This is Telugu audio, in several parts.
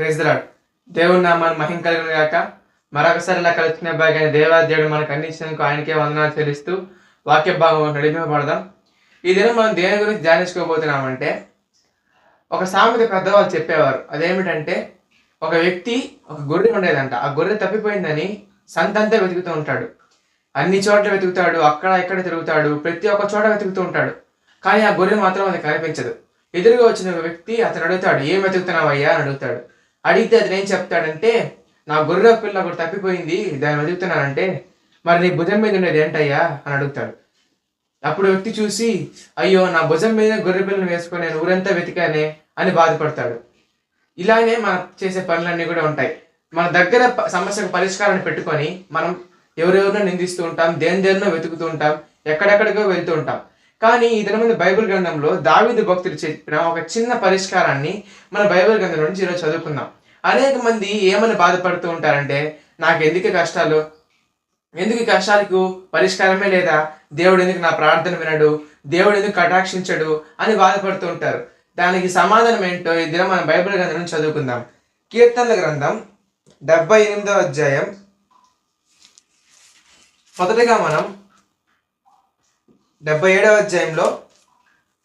ప్రైజ్ లాడ్ దేవుని నామాన్ని మహిం కలిగిన గాక మరొకసారి ఇలా కలిసిన భాగ్యాన్ని దేవాదేవుడు మనకు అందించినందుకు ఆయనకే వందనాలు చెల్లిస్తూ వాక్య భాగం నడిపింపబడదాం. ఈ దినం మనం దేని గురించి ధ్యానించుకోబోతున్నామంటే ఒక సామెత పెద్దవాళ్ళు చెప్పేవారు. అదేమిటంటే ఒక వ్యక్తి ఒక గొర్రె ఉండేదంట. ఆ గొర్రె తప్పిపోయిందని సంతంతా వెతుకుతూ ఉంటాడు. అన్ని చోట్ల వెతుకుతాడు అక్కడ ఇక్కడ తిరుగుతాడు ప్రతి ఒక్క చోట వెతుకుతూ ఉంటాడు. కానీ ఆ గొర్రె మాత్రం అది కనిపించదు. ఎదురుగా వచ్చిన ఒక వ్యక్తి అతను అడుగుతాడు ఏం వెతుకుతున్నావయ్యా? అని అడుగుతాడు. అడిగితే అతను ఏం చెప్తాడంటే నా గొర్రె పిల్ల ఒకటి తప్పిపోయింది దాన్ని వెతుకుతున్నానంటే మరి నీ భుజం మీద ఉండేది ఏంటయ్యా? అని అడుగుతాడు. అప్పుడు వ్యక్తి చూసి అయ్యో నా భుజం మీద గొర్రె పిల్లని వేసుకొని నేను ఊరంతా వెతికానే? అని బాధపడతాడు. ఇలానే మనం చేసే పనులన్నీ కూడా ఉంటాయి. మన దగ్గర సమస్యకు పరిష్కారాన్ని పెట్టుకొని మనం ఎవరెవరినో నిందిస్తూ ఉంటాం దేని దేనినో వెతుకుతూ ఉంటాం ఎక్కడెక్కడికో వెళ్తూ ఉంటాం. కానీ ఈ దినమంది బైబిల్ గ్రంథంలో దావిదు భక్తులు చెప్పిన ఒక చిన్న పరిష్కారాన్ని మన బైబిల్ గ్రంథం నుంచి ఈరోజు చదువుకుందాం. అనేక మంది ఏమని బాధపడుతూ ఉంటారంటే నాకు ఎందుకు కష్టాలు? ఎందుకు కష్టాలకు పరిష్కారమే లేదా? దేవుడు ఎందుకు నా ప్రార్థన వినడు? దేవుడు ఎందుకు కటాక్షించడు? అని బాధపడుతూ ఉంటారు. దానికి సమాధానం ఏంటో ఈ దినం మన బైబిల్ గ్రంథం నుంచి చదువుకుందాం. కీర్తనల గ్రంథం డెబ్బై ఎనిమిదవ అధ్యాయం. మొదటగా మనం డెబ్బై ఏడవ అధ్యాయంలో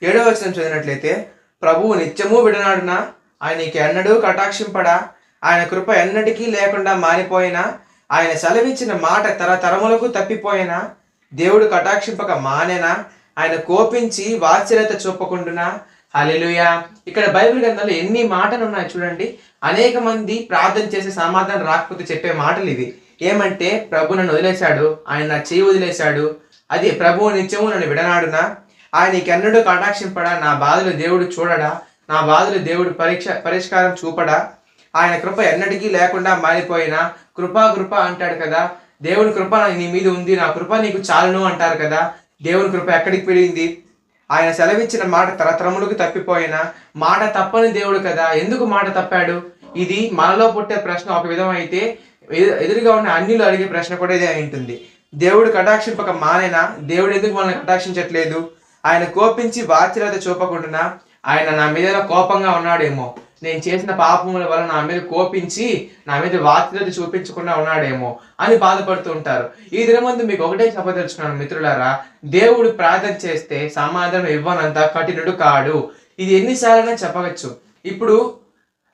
ఏడవ వచనం చదివినట్లయితే ప్రభువు నిత్యము విడనాడున? ఆయనకి ఎన్నడూ కటాక్షింపడా? ఆయన కృప ఎన్నటికీ లేకుండా మారిపోయినా? ఆయన సెలవిచ్చిన మాట తరతరములకు తప్పిపోయినా? దేవుడు కటాక్షింపక మానేనా? ఆయన కోపించి వాత్సల్యత చూపకుండునా? అలెలుయా ఇక్కడ బైబిల్ గ్రంథంలో ఎన్ని మాటలు ఉన్నాయి చూడండి. అనేక మంది ప్రార్థన చేసే సమాధానం రాకపోతే చెప్పే మాటలు ఇవి. ఏమంటే ప్రభు నన్ను వదిలేశాడు. ఆయన నా చేయి వదిలేశాడు. అది ప్రభువు నిత్యము నన్ను విడనాడునా? ఆయన నీకెన్నడూ కటాక్షింపడా? నా బాధలు దేవుడు చూడడా? నా బాధలు దేవుడు పరీక్ష పరిష్కారం చూపడా? ఆయన కృప ఎన్నటికీ లేకుండా మారిపోయినా? కృపా కృప అంటాడు కదా. దేవుని కృప నీ మీద ఉంది. నా కృప నీకు చాలును అంటారు కదా. దేవుని కృప ఎక్కడికి పెరిగింది? ఆయన సెలవిచ్చిన మాట తరతరములకు తప్పిపోయినా? మాట తప్పని దేవుడు కదా. ఎందుకు మాట తప్పాడు? ఇది మనలో పుట్టే ప్రశ్న ఒక విధం అయితే ఎదురుగా ఉన్న అన్యులు అడిగే ప్రశ్న కూడా ఇదే ఉంటుంది. దేవుడు కటాక్షింపక మానేనా? దేవుడు ఎందుకు మనల్ని కటాక్షించట్లేదు? ఆయన కోపించి వాత్సల్యత చూపకుండా ఆయన నా మీద కోపంగా ఉన్నాడేమో. నేను చేసిన పాపముల వల్ల నా మీద కోపించి నా మీద వాత్సల్యత చూపించకుండా ఉన్నాడేమో అని బాధపడుతూ ఉంటారు. ఈ దినమందు మీకు ఒకటే చెప్పదలుచుకున్నాను మిత్రులారా దేవుడు ప్రార్థన చేస్తే సమాధానం ఇవ్వనంత కఠినుడు కాడు. ఇది ఎన్నిసార్లైనా చెప్పవచ్చు. ఇప్పుడు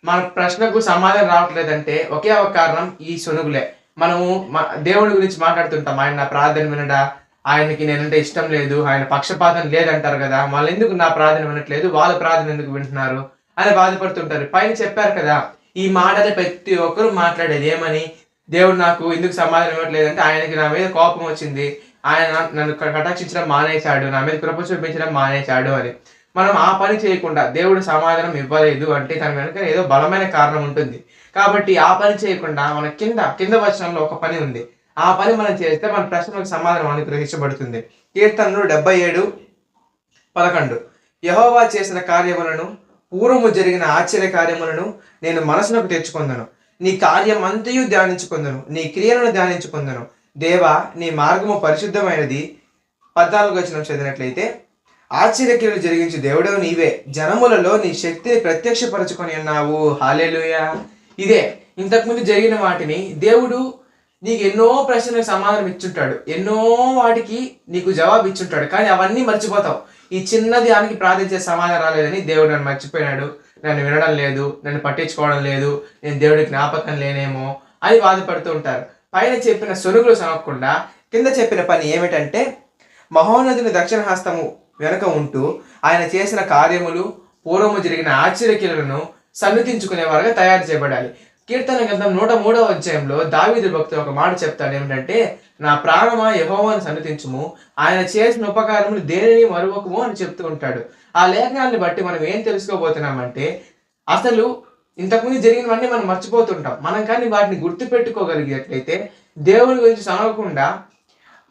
మన ప్రశ్నకు సమాధానం రావట్లేదంటే ఒకే ఒక కారణం ఈ సొనుగులే మనము దేవుడి గురించి మాట్లాడుతుంటాం. ఆయన నా ప్రార్థన వినడా? ఆయనకి నేనంటే ఇష్టం లేదు. ఆయన పక్షపాతం లేదంటారు కదా. వాళ్ళు ఎందుకు నా ప్రార్థన వినట్లేదు? వాళ్ళ ప్రార్థన ఎందుకు వింటున్నారు? అని బాధపడుతుంటారు. పైన చెప్పారు కదా ఈ మాటలు ప్రతి ఒక్కరు మాట్లాడేది ఏమని? దేవుడు నాకు ఎందుకు సమాధానం ఇవ్వట్లేదంటే ఆయనకి నా మీద కోపం వచ్చింది. ఆయన నన్ను కటాక్షించడం మానేశాడు. నా మీద కృప చూపించడం మానేశాడు అని. మనం ఆ పని చేయకుండా దేవుడు సమాధానం ఇవ్వలేదు అంటే తన వెనుక ఏదో బలమైన కారణం ఉంటుంది. కాబట్టి ఆ పని చేయకుండా మన కింద కింద వచనంలో ఒక పని ఉంది. ఆ పని మనం చేస్తే మన ప్రశ్నలకు సమాధానం అనుగ్రహించబడుతుంది. కీర్తనలు డెబ్బై ఏడు పదకొండు. యహోవా చేసిన కార్యములను పూర్వము జరిగిన ఆశ్చర్య కార్యములను నేను మనసునకు తెచ్చుకుందను. నీ కార్యం అంతయు ధ్యానించుకొందను. నీ క్రియలను ధ్యానించుకొందను. దేవా నీ మార్గము పరిశుద్ధమైనది. పద్నాలుగు వచ్చిన చదివినట్లయితే ఆశ్చర్యక్రియలు జరిగించి దేవుడవు నీవే. జనములలో నీ శక్తిని ప్రత్యక్షపరచుకొని ఉన్నావు. హాలేలుయా ఇదే ఇంతకుముందు జరిగిన వాటిని దేవుడు నీకు ఎన్నో ప్రశ్నలకు సమాధానం ఇచ్చుంటాడు. ఎన్నో వాటికి నీకు జవాబు ఇచ్చుంటాడు. కానీ అవన్నీ మర్చిపోతావు. ఈ చిన్న దానికి ప్రార్థించే సమాధానం రాలేదని దేవుడు నన్ను మర్చిపోయినాడు. నన్ను వినడం లేదు నన్ను పట్టించుకోవడం లేదు నేను దేవుడి జ్ఞాపకం లేనేమో అని బాధపడుతూ ఉంటారు. పైన చెప్పిన సొరుగులు సమకుండా కింద చెప్పిన పని ఏమిటంటే మహోన్నతుని దక్షిణ హస్తము వెనుక ఉంటూ ఆయన చేసిన కార్యములు పూర్వము జరిగిన ఆశ్చర్యక్రియలను సన్నిధించుకునేవారుగా తయారు చేయబడాలి. కీర్తన గ్రంథం నూట మూడవ అధ్యాయంలో దావీదు భక్తులు ఒక మాట చెప్తాడు. ఏమిటంటే నా ప్రాణమా యహోవాను సన్నతించుము ఆయన చేసిన ఉపకారములు దేనిని మరువకము అని చెప్తూ ఉంటాడు. ఆ లేఖనాన్ని బట్టి మనం ఏం తెలుసుకోబోతున్నామంటే అసలు ఇంతకుముందు జరిగినవన్నీ మనం మర్చిపోతుంటాం. మనం కానీ వాటిని గుర్తు పెట్టుకోగలిగేట్లయితే దేవుని గురించి చదవకుండా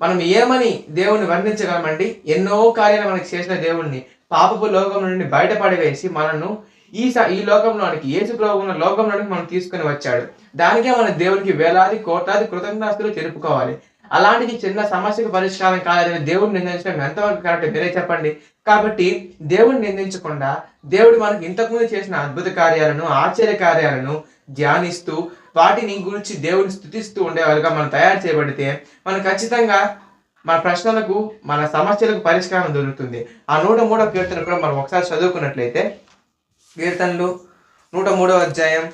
మనం ఏమని దేవుణ్ణి వర్ణించగలమండి? ఎన్నో కార్యాలు మనకు చేసిన దేవుణ్ణి. పాపపు లోకం నుండి బయటపడివేసి మనను ఈ ఈ లోకంలోనికి యేసు ఉన్న లోకంలోనికి మనం తీసుకుని వచ్చాడు. దానికే మన దేవునికి వేలాది కోట్లాది కృతజ్ఞాస్తులు తెలుపుకోవాలి. అలాంటిది చిన్న సమస్యకు పరిష్కారం కాలేదని దేవుడిని నిందించడం ఎంతవరకు కరెక్ట్ మీరే చెప్పండి. కాబట్టి దేవుడిని నిందించకుండా దేవుడు మనకి ఇంతకుముందు చేసిన అద్భుత కార్యాలను ఆశ్చర్య కార్యాలను ధ్యానిస్తూ వాటిని గురించి దేవుని స్థుతిస్తూ ఉండేవారుగా మనం తయారు చేయబడితే మనం ఖచ్చితంగా మన ప్రశ్నలకు మన సమస్యలకు పరిష్కారం దొరుకుతుంది. ఆ నూట మూడో కీర్తన కూడా మనం ఒకసారి చదువుకున్నట్లయితే కీర్తనలు నూట మూడవ అధ్యాయం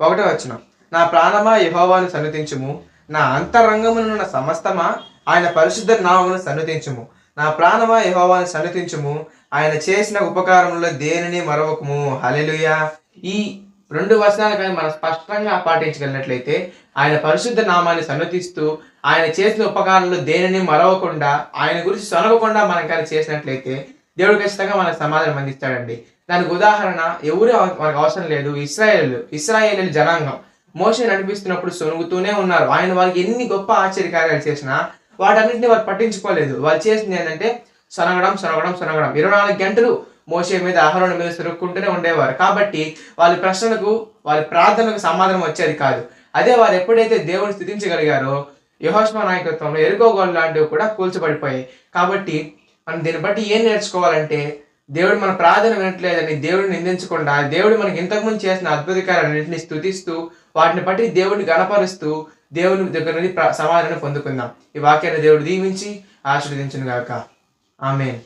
ఒకటో వచ్చిన నా ప్రాణమా యహోవాను సన్నతించుము. నా అంతరంగమునున్న సమస్తమా ఆయన పరిశుద్ధ నామమును సన్నతించుము. నా ప్రాణమా యహోవాను సన్నతించుము. ఆయన చేసిన ఉపకారంలో దేనిని మరవకము? హలెలుయా ఈ రెండు వచనాలు కానీ మనం స్పష్టంగా పాటించగలిగినట్లయితే ఆయన పరిశుద్ధ నామాన్ని సన్నతిస్తూ ఆయన చేసిన ఉపకారంలో దేనిని మరవకుండా ఆయన గురించి సొనగకుండా మనం కానీ చేసినట్లయితే దేవుడు ఖచ్చితంగా మనకు సమాధానం అందిస్తాడండి. దానికి ఉదాహరణ ఎవరు మనకు అవసరం లేదు. ఇస్రాయేల్ ఇస్రాయేల్ జనాంగం. మోసే నడిపిస్తున్నప్పుడు సొనుగుతూనే ఉన్నారు. ఆయన వాళ్ళకి ఎన్ని గొప్ప ఆశ్చర్యకార్యాలు చేసినా వాటన్నింటినీ వారు పట్టించుకోలేదు. వాళ్ళు చేసింది ఏంటంటే సొనగడం సొనగడం సొనగడం. ఇరవై నాలుగు గంటలు మోసే మీద ఆహరణ మీద సురుక్కుంటూనే ఉండేవారు. కాబట్టి వాళ్ళ ప్రశ్నలకు వాళ్ళ ప్రార్థనలకు సమాధానం వచ్చేది కాదు. అదే వారు ఎప్పుడైతే దేవుని స్థుతించగలిగారో యహోష్మ నాయకత్వంలో ఎరుకోగోలు లాంటివి కూడా కూల్చబడిపోయాయి. కాబట్టి మనం దీన్ని బట్టి ఏం నేర్చుకోవాలంటే దేవుడు మన ప్రార్థన వినట్లేదని దేవుడిని నిందించకుండా దేవుడు మనకి ఇంతకుముందు చేసిన అద్భుతకాలన్నింటినీ స్థుతిస్తూ వాటిని బట్టి దేవుడిని గణపరుస్తూ దేవుని దగ్గర నుండి సమాధానం పొందుకుందాం. ఈ వాక్యాన్ని దేవుడు దీవించి ఆశీర్వదించును గాక. ఆమె